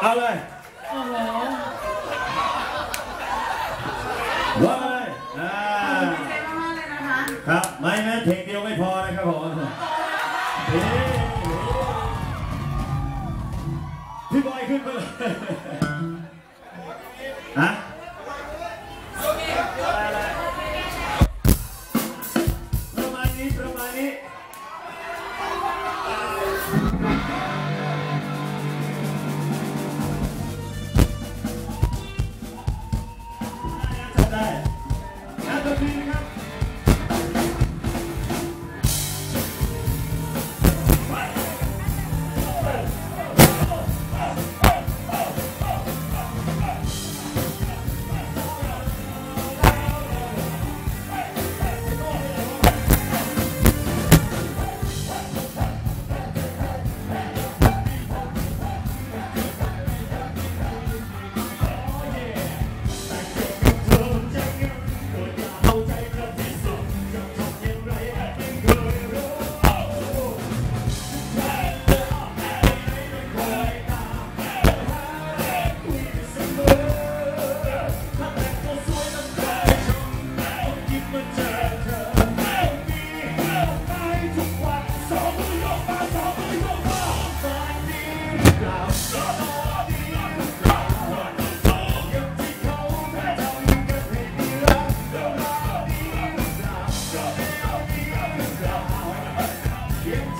เอาเลยโอ้โหว่ามาเลยอ่าเซ็นมากๆเลยนะคะครับไม่นะเพลงเดียวไม่พอนะครับผมเฮ้พี่บอยขึ้นมาเลยฮะ Yes.